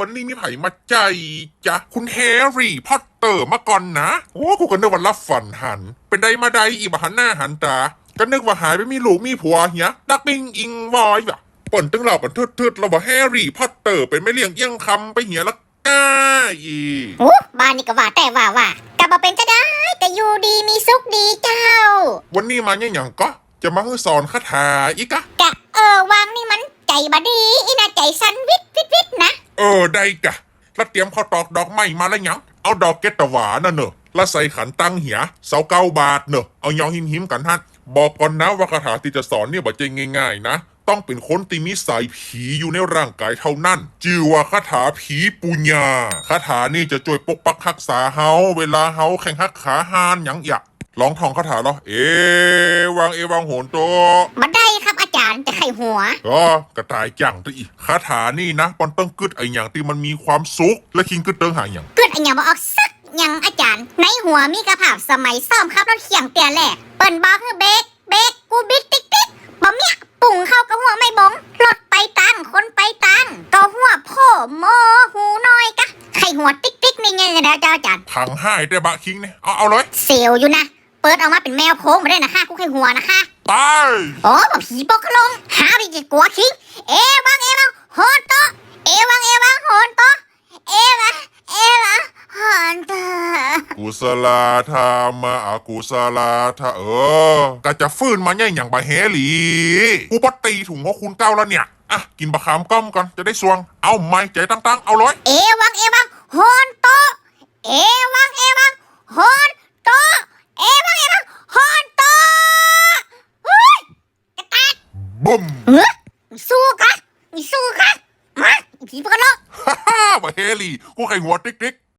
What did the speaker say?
วันนี้มีไผ่มาใจจ้ะคุณแฮร์รี่พอตเตอร์มาก่อนนะ โอ้กูก็นึกว่ารับฝันหัน เป็นใดมาใดอีบหันหน้าหันตา ก็นึกว่าหายไปมีลูกมีผัวเฮียดักบิงอิงวอยแบบเปิ่นตึงเหล่ากันทืดๆแล้วว่าแฮร์รี่พอตเตอร์เป็นไม่เลี้ยงเอี้ยงคำไปเหียละก้าอีกโอ้บ้านนี่ก็ว่าแต่ว่าว่ากลับมาเป็นก็ได้ แต่อยู่ดีมีสุขดีเจ้า วันนี้มาเนี่ยอย่างก็จะมาให้สอนคาถาอีกอะกะเออวางนี่มันใจบดีอีน่าใจสันวิทวิทวิทนะ เออได้กะแล้วเตรียมข้าวตอกดอกไม้มาแล้วยัง เอาดอกเกตตะหวาน่ะเนอะแล้วใส่ขันตั้งเหียเสาเก้าบาทเนอะเอายองหิมหิมกันฮันบอกก่อนนะว่าคาถาที่จะสอนเนี่ยบ่ใจง่ายๆนะ ต้องเป็นคนที่มีสายผีอยู่ในร่างกายเท่านั้นชื่อว่าคาถาผีปุญญาคาถานี่จะช่วยปกปักรักษาเฮาเวลาเฮาแข่งหักขาหานหยังอยากลองท่องคาถาเหรอเอวังเอวังโหนโตมาได้ ข่หัว ก็กระต่ายจังตัวอีกคาถานี่นะปอนต้องกึดไออย่างที่มันมีความสุข และคิงกึดเติงหาอย่างเกิดอันยังบอออกสักหยังอาจารย์ ในหัวมีกระภาพสมัยซ่อมขับรถเขียงเตียแหลกเปิ้นบอกคือเบรกเบรกกูบิดติ๊กติ๊กบ่เมียปุ่งเข้ากระหัวไม่บงรถไปตังคนไปตังก็หัวพ่อโมหูน้อยกะไข่หัวติ๊กติ๊กนี่ไงนะเจ้าอาจารย์พังให้ได้บะคิงเนี่ยเอาเอาเลย เซลลอยู่นะ เปิดออกมาเป็นแมวโค้งมาได้นะคะกูไข่หัวนะคะ ตายโอ้บ่ผีปกลงหาไปจิกลัวคิง เอวังเอวังโหนโตเอวังเอวังโหนโตเอวังเอวังโหนโตกุศลาธรรมะอกุศลาธาเออกะจะฟื้นมาเนี่ยอย่างบะเฮหลีกูปตีถุงของคุณเก้าแล้วเนี่ยอะกินบะขามก้อมก่อนจะได้สวง เอาไม้ใจตั้งๆเอาเลยเอวังเอวังโหนโตเอวังเอวังโหนโตเอวังเอวังโหนโตเฮ้ยกระตาก บุ้มเฮ้ยมีสู้กะมีสู้กะมาผีปกลงฮ่าฮ่าบะเฮหลีกูไข่หัวติ๊กติ๊ก